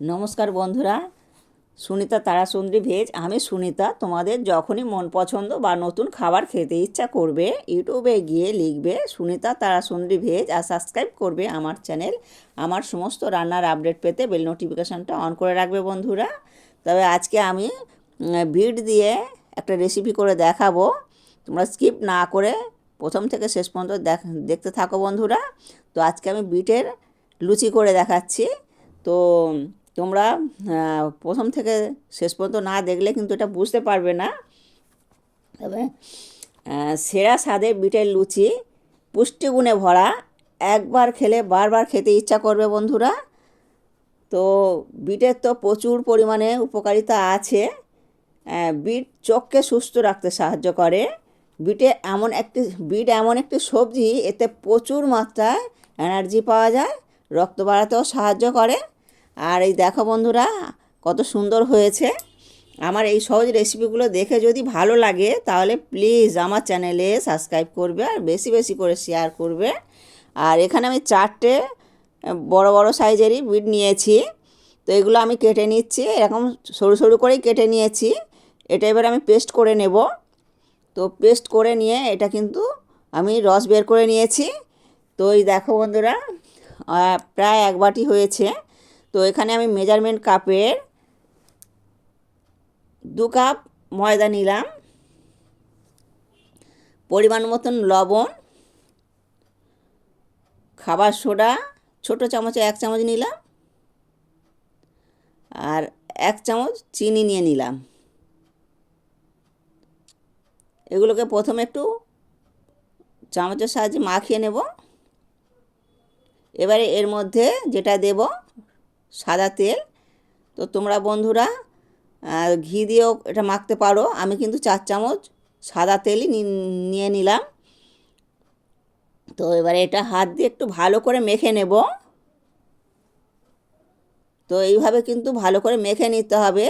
নমস্কার বন্ধুরা, সুনিতা তারাসুন্দরী ভেজ। আমি সুনিতা, তোমাদের যখনই মন পছন্দ বা নতুন খাবার খেতে ইচ্ছা করবে, ইউটিউবে গিয়ে লিখবে সুনিতা তারাসুন্দরী ভেজ আর সাবস্ক্রাইব করবে আমার চ্যানেল। আমার সমস্ত রান্নার আপডেট পেতে বেল নোটিফিকেশানটা অন করে রাখবে বন্ধুরা। তবে আজকে আমি বিট দিয়ে একটা রেসিপি করে দেখাবো। তোমরা স্কিপ না করে প্রথম থেকে শেষ পর্যন্ত দেখ, দেখতে থাকো বন্ধুরা। তো আজকে আমি বিটের লুচি করে দেখাচ্ছি। তো তোমরা প্রথম থেকে শেষ পর্যন্ত না দেখলে কিন্তু এটা বুঝতে পারবে না। তবে সেরা স্বাদে বিটের লুচি, পুষ্টিগুণে ভরা, একবার খেলে বারবার খেতে ইচ্ছা করবে বন্ধুরা। তো বিটের তো প্রচুর পরিমাণে উপকারিতা আছে। বিট চোখকে সুস্থ রাখতে সাহায্য করে। বিটে এমন একটি, বিট এমন একটি সবজি, এতে প্রচুর মাত্রায় এনার্জি পাওয়া যায়, রক্ত বাড়াতেও সাহায্য করে। আর এই দেখো বন্ধুরা, কত সুন্দর হয়েছে। আমার এই সহজ রেসিপিগুলো দেখে যদি ভালো লাগে, তাহলে প্লিজ আমার চ্যানেলে সাবস্ক্রাইব করবে আর বেশি বেশি করে শেয়ার করবে। আর এখানে আমি চারটে বড় বড় সাইজেরই বিট নিয়েছি। তো এগুলো আমি কেটে নিচ্ছি, এরকম সরু সরু করেই কেটে নিয়েছি। এটা এবার আমি পেস্ট করে নেব। তো পেস্ট করে নিয়ে এটা কিন্তু আমি রস বের করে নিয়েছি। তো এই দেখো বন্ধুরা প্রায় এক বাটি হয়েছে। তো এখানে আমি মেজারমেন্ট কাপের দু কাপ ময়দা নিলাম, পরিমাণ মতন লবণ, খাবার সোডা, ছোট চামচে এক চামচ নিলাম আর এক চামচ চিনি নিয়ে নিলাম। এগুলোকে প্রথমে একটু চামচের সাহায্যে মাখিয়ে নেব। এবারে এর মধ্যে যেটা দেব সাদা তেল। তো তোমরা বন্ধুরা ঘি দিয়েও এটা মাখতে পারো। আমি কিন্তু চার চামচ সাদা তেলই নিয়ে নিলাম। তো এবারে এটা হাত দিয়ে একটু ভালো করে মেখে নেব। তো এইভাবে কিন্তু ভালো করে মেখে নিতে হবে।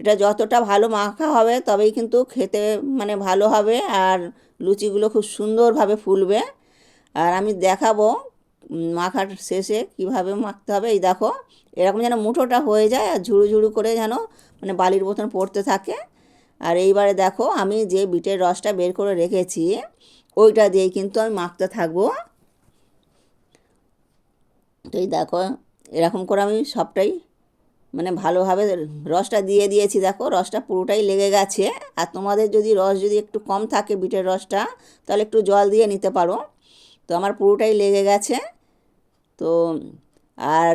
এটা যতটা ভালো মাখা হবে, তবেই কিন্তু খেতে মানে ভালো হবে আর লুচিগুলো খুব সুন্দরভাবে ফুলবে। আর আমি দেখাবো মাখার শেষে কীভাবে মাখতে হবে? এই দেখো, এরকম যেন মুঠোটা হয়ে যায় আর ঝুড়ু ঝুড়ু করে যেন মানে বালির মতন পড়তে থাকে। আর এইবারে দেখো, আমি যে বিটের রসটা বের করে রেখেছি, ওইটা দিয়েই কিন্তু আমি মাখতে থাকব। তো এই দেখো, এরকম করে আমি সবটাই মানে ভালোভাবে রসটা দিয়ে দিয়েছি। দেখো, রসটা পুরোটাই লেগে গেছে। আর তোমাদের যদি রস যদি একটু কম থাকে বিটের রসটা, তাহলে একটু জল দিয়ে নিতে পারো। তো আমার পুরোটাই লেগে গেছে। তো আর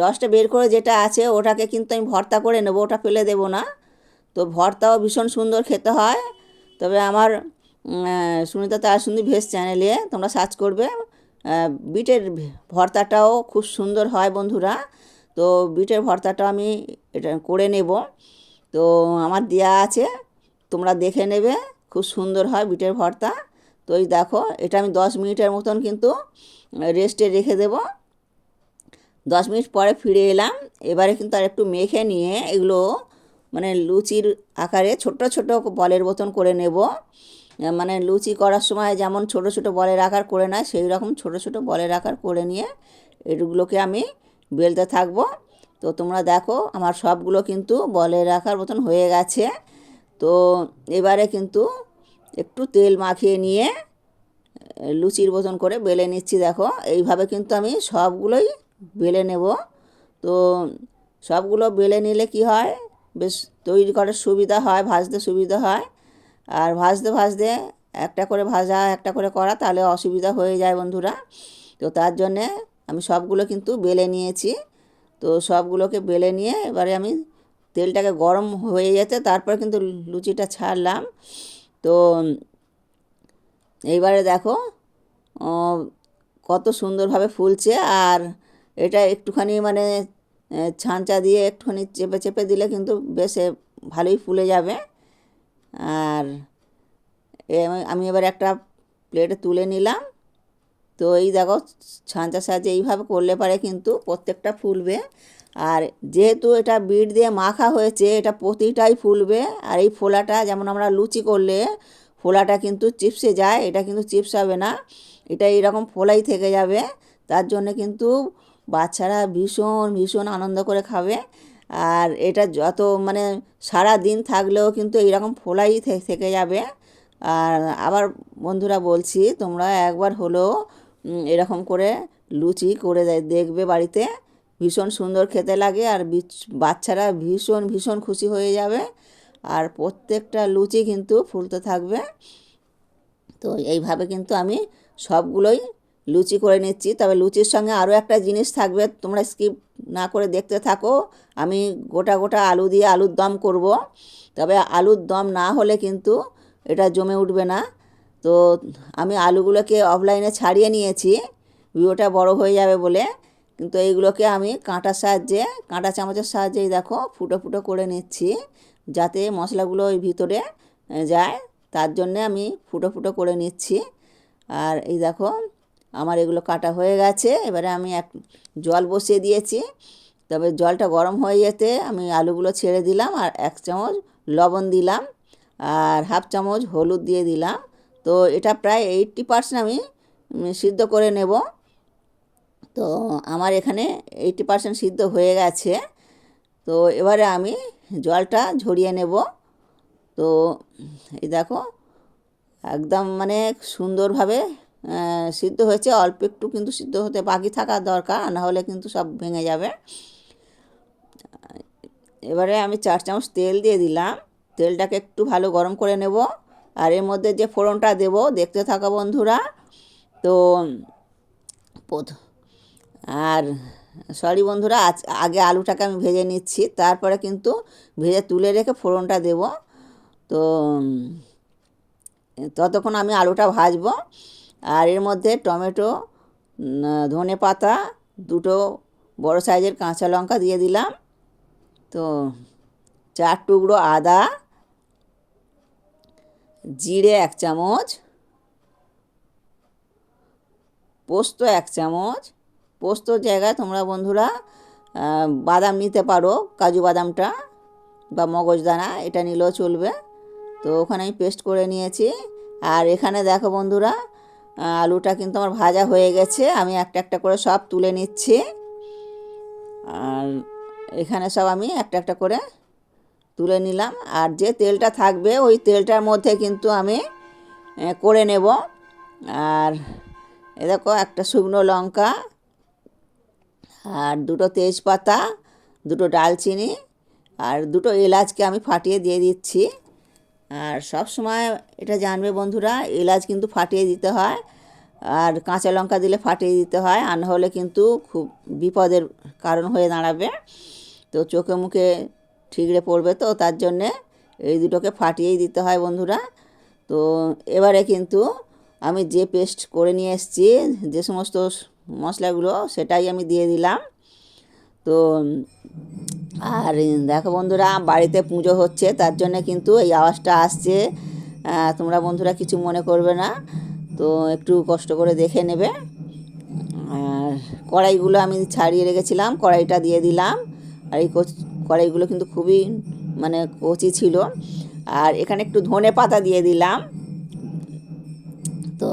রসটা বের করে যেটা আছে ওটাকে কিন্তু আমি ভর্তা করে নেব ওটা ফেলে দেবো না। তো ভর্তাও ভীষণ সুন্দর খেতে হয়। তবে আমার উম, তার সুন্দর ভেজ চ্যানেলে তোমরা সার্চ করবে বিটের ভর্তাটাও খুব সুন্দর হয় বন্ধুরা। তো বিটের ভর্তাটা আমি এটা করে নেব। তো আমার দেয়া আছে তোমরা দেখে নেবে খুব সুন্দর হয় বিটের ভর্তা। তো এই দেখো, এটা আমি দশ মিনিটের মতন কিন্তু রেস্টে রেখে দেবো। দশ মিনিট পরে ফিরে এলাম। এবারে কিন্তু আর একটু মেখে নিয়ে এগুলো মানে লুচির আকারে ছোট ছোট বলের মতন করে নেব। মানে লুচি করার সময় যেমন ছোট ছোট বলের আকার করে নেয়, সেই রকম ছোট ছোট বলের আকার করে নিয়ে এগুলোকে আমি বেলতে থাকব। তো তোমরা দেখো, আমার সবগুলো কিন্তু বলের আকার মতন হয়ে গেছে। তো এবারে কিন্তু একটু তেল মাখিয়ে নিয়ে লুচির মতন করে বেলে নিচ্ছি দেখো। এইভাবে কিন্তু আমি সবগুলোই বেলে নেব। তো সবগুলো বেলে নিলে কি হয়? বেশ তৈরি করার সুবিধা হয়, ভাজতে সুবিধা হয়। আর ভাজতে ভাজতে একটা করে ভাজা, একটা করে করা, তাহলে অসুবিধা হয়ে যায় বন্ধুরা। তো তার জন্যে আমি সবগুলো কিন্তু বেলে নিয়েছি। তো সবগুলোকে বেলে নিয়ে এবারে আমি তেলটাকে গরম হয়ে যেতে, তারপর কিন্তু লুচিটা ছাড়লাম। তো এইবারে দেখো কত সুন্দরভাবে ফুলছে আর এটা একটুখানি মানে ছাঁচা দিয়ে একটুখানি চেপে চেপে দিলে কিন্তু বেশ ভালোই ফুলে যাবে। আর আমি এবার একটা প্লেটে তুলে নিলাম। তো এই দেখো, ছাঁচা সাহায্যে এইভাবে করলে পারে কিন্তু প্রত্যেকটা ফুলবে। আর যেহেতু এটা বিট দিয়ে মাখা হয়েছে, এটা প্রতিটাই ফুলবে। আর এই ফোলাটা, যেমন আমরা লুচি করলে, ফোলাটা কিন্তু চিপসে যায়, এটা কিন্তু চিপস হবে না। এটা এইরকম ফোলাই থেকে যাবে। তার জন্য কিন্তু বাচ্চারা ভীষণ ভীষণ আনন্দ করে খাবে। আর এটা যত মানে সারা দিন থাকলেও কিন্তু এইরকম ফোলাই থেকে যাবে। আর আবার বন্ধুরা বলছি, তোমরা একবার হলেও এরকম করে লুচি করে দে- দেখবে বাড়িতে ভীষণ সুন্দর খেতে লাগে আর বিচ- বাচ্চারা ভীষণ ভীষণ খুশি হয়ে যাবে। আর প্রত্যেকটা লুচি কিন্তু ফুলতে থাকবে। তো এইভাবে কিন্তু আমি সবগুলোই লুচি করে নিচ্ছি। তবে লুচির সঙ্গে আরও একটা জিনিস থাকবে, তোমরা স্কিপ না করে দেখতে থাকো। আমি গোটা গোটা আলু দিয়ে আলুর দম করব। তবে আলুর দম না হলে কিন্তু এটা জমে উঠবে না। তো আমি আলুগুলোকে অফলাইনে ছাড়িয়ে নিয়েছি, ভিডিওটা বড় হয়ে যাবে বলে। কিন্তু এইগুলোকে আমি কাঁটার সাহায্যে, কাঁটা চামচের সাহায্যেই দেখো ফুটো ফুটো করে নিচ্ছি, যাতে মশলাগুলো ওই ভিতরে যায়। তার জন্যে আমি ফুটো ফুটো করে নিচ্ছি। আর এই দেখো, আমার এগুলো কাটা হয়ে গেছে। এবারে আমি এক জল বসিয়ে দিয়েছি। তবে জলটা গরম হয়ে যেতে আমি আলুগুলো ছেড়ে দিলাম আর এক চামচ লবণ দিলাম। আর হাফ চামচ হলুদ দিয়ে দিলাম। তো এটা প্রায় এইট্টি পার্সেন্ট আমি সিদ্ধ করে নেব। তো আমার এখানে এইটটি পার্সেন্ট সিদ্ধ হয়ে গেছে। তো এবারে আমি জলটা ঝরিয়ে নেব। তো এই দেখো, একদম মানে সুন্দরভাবে সিদ্ধ হয়েছে। অল্প একটু কিন্তু সিদ্ধ হতে বাকি থাকা দরকার না হলে কিন্তু সব ভেঙে যাবে। এবারে আমি চার চামচ তেল দিয়ে দিলাম। তেলটাকে একটু ভালো গরম করে নেব। আর এর মধ্যে যে ফোড়নটা দেব, দেখতে থাকা বন্ধুরা, তো আর সরি বন্ধুরা, আজ আগে আলুটাকে আমি ভেজে নিচ্ছি, তারপরে কিন্তু ভেজে তুলে রেখে ফোড়নটা দেব। তো ততক্ষণ আমি আলুটা ভাজবো, আর এর মধ্যে টমেটো ধনে পাতা, দুটো বড় সাইজের কাঁচা লঙ্কা দিয়ে দিলাম। তো চার টুকরো আদা জিরে এক চামচ, পোস্ত এক চামচ। পোস্তর জায়গায় তোমরা বন্ধুরা বাদাম নিতে পারো, কাজু বাদামটা বা মগজদানা এটা নিলেও চলবে। তো ওখানে আমি পেস্ট করে নিয়েছি। আর এখানে দেখো বন্ধুরা আলুটা কিন্তু আমার ভাজা হয়ে গেছে। আমি একটা একটা করে সব তুলে নিচ্ছি। আর এখানে সব আমি একটা একটা করে তুলে নিলাম। আর যে তেলটা থাকবে, ওই তেলটার মধ্যে কিন্তু আমি করে নেব। আর এ দেখো, একটা শুকনো লঙ্কা, আর দুটো তেজপাতা, দুটো ডালচিনি, আর দুটো এলাচকে আমি ফাটিয়ে দিয়ে দিচ্ছি। আর সব সময় এটা জানবে বন্ধুরা, এলাচ কিন্তু ফাটিয়ে দিতে হয়, আর কাঁচা লঙ্কা দিলে ফাটিয়ে দিতে হয়, আর নাহলে কিন্তু খুব বিপদের কারণ হয়ে দাঁড়াবে। তো চোখে মুখে ঠিকরে পড়বে তো, তার জন্যে এই দুটোকে ফাটিয়েই দিতে হয় বন্ধুরা। তো এবারে কিন্তু আমি যে পেস্ট করে নিয়ে এসেছি, যে সমস্ত মশলাগুলো, সেটাই আমি দিয়ে দিলাম। তো, আর দেখো বন্ধুরা, বাড়িতে পুজো হচ্ছে, তার জন্য কিন্তু এই আওয়াজটা আসছে। তোমরা বন্ধুরা কিছু মনে করবে না, তো একটু কষ্ট করে দেখে নেবে। আর কড়াইগুলো আমি ছাড়িয়ে রেখেছিলাম, কড়াইটা দিয়ে দিলাম। আর এই কড়াইগুলো কিন্তু খুবই মানে কচি ছিল। আর এখানে একটু ধনে পাতা দিয়ে দিলাম। তো,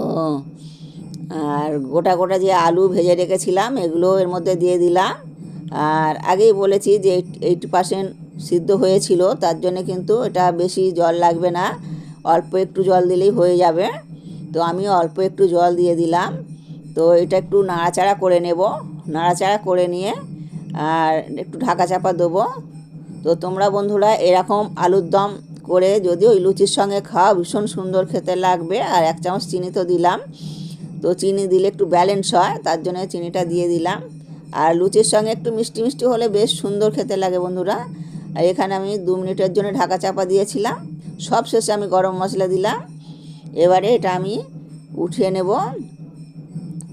আর গোটা গোটা যে আলু ভেজে রেখেছিলাম, এগুলো এর মধ্যে দিয়ে দিলাম। আর আগেই বলেছি যে এইটি পার্সেন্ট সিদ্ধ হয়েছিল, তার জন্য কিন্তু এটা বেশি জল লাগবে না। অল্প একটু জল দিলেই হয়ে যাবে। তো আমি অল্প একটু জল দিয়ে দিলাম। তো এটা একটু নাড়াচাড়া করে নেব। নাড়াচাড়া করে নিয়ে, আর একটু ঢাকা চাপা দেবো। তো তোমরা বন্ধুরা এরকম আলুর দম করে যদি ওই লুচির সঙ্গে খাও ভীষণ সুন্দর খেতে লাগবে, আর এক চামচ চিনি তো দিলাম। তো চিনি দিলে একটু ব্যালেন্স হয়, তার জন্য চিনিটা দিয়ে দিলাম। আর লুচির সঙ্গে একটু মিষ্টি মিষ্টি হলে বেশ সুন্দর খেতে লাগে বন্ধুরা। আর এখানে আমি দু মিনিটের জন্য ঢাকা চাপা দিয়েছিলাম। সব শেষে আমি গরম মশলা দিলাম। এবারে এটা আমি উঠিয়ে নেব।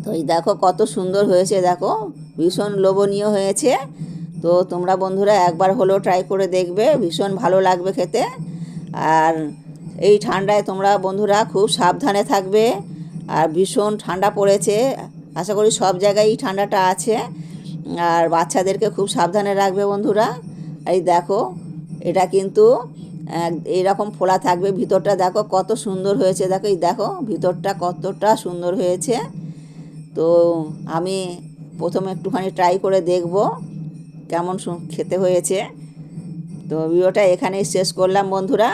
তো এই দেখো কত সুন্দর হয়েছে, দেখো। ভীষণ লোভনীয় হয়েছে। তো তোমরা বন্ধুরা একবার হলেও ট্রাই করে দেখবে, ভীষণ ভালো লাগবে খেতে। আর এই ঠান্ডায় তোমরা বন্ধুরা খুব সাবধানে থাকবে, আর ভীষণ ঠান্ডা পড়েছে। আশা করি সব জায়গায় এই ঠান্ডাটা আছে। আর বাচ্চাদেরকে খুব সাবধানে রাখবে বন্ধুরা। এই দেখো, এটা কিন্তু এইরকম ফোলা থাকবে। ভিতরটা দেখো কত সুন্দর হয়েছে। দেখো, এই দেখো, ভিতরটা কতটা সুন্দর হয়েছে। তো আমি প্রথমে একটুখানি ট্রাই করে দেখব। কেমন খেতে হয়েছে। তো ভিডিওটা এখানেই শেষ করলাম বন্ধুরা।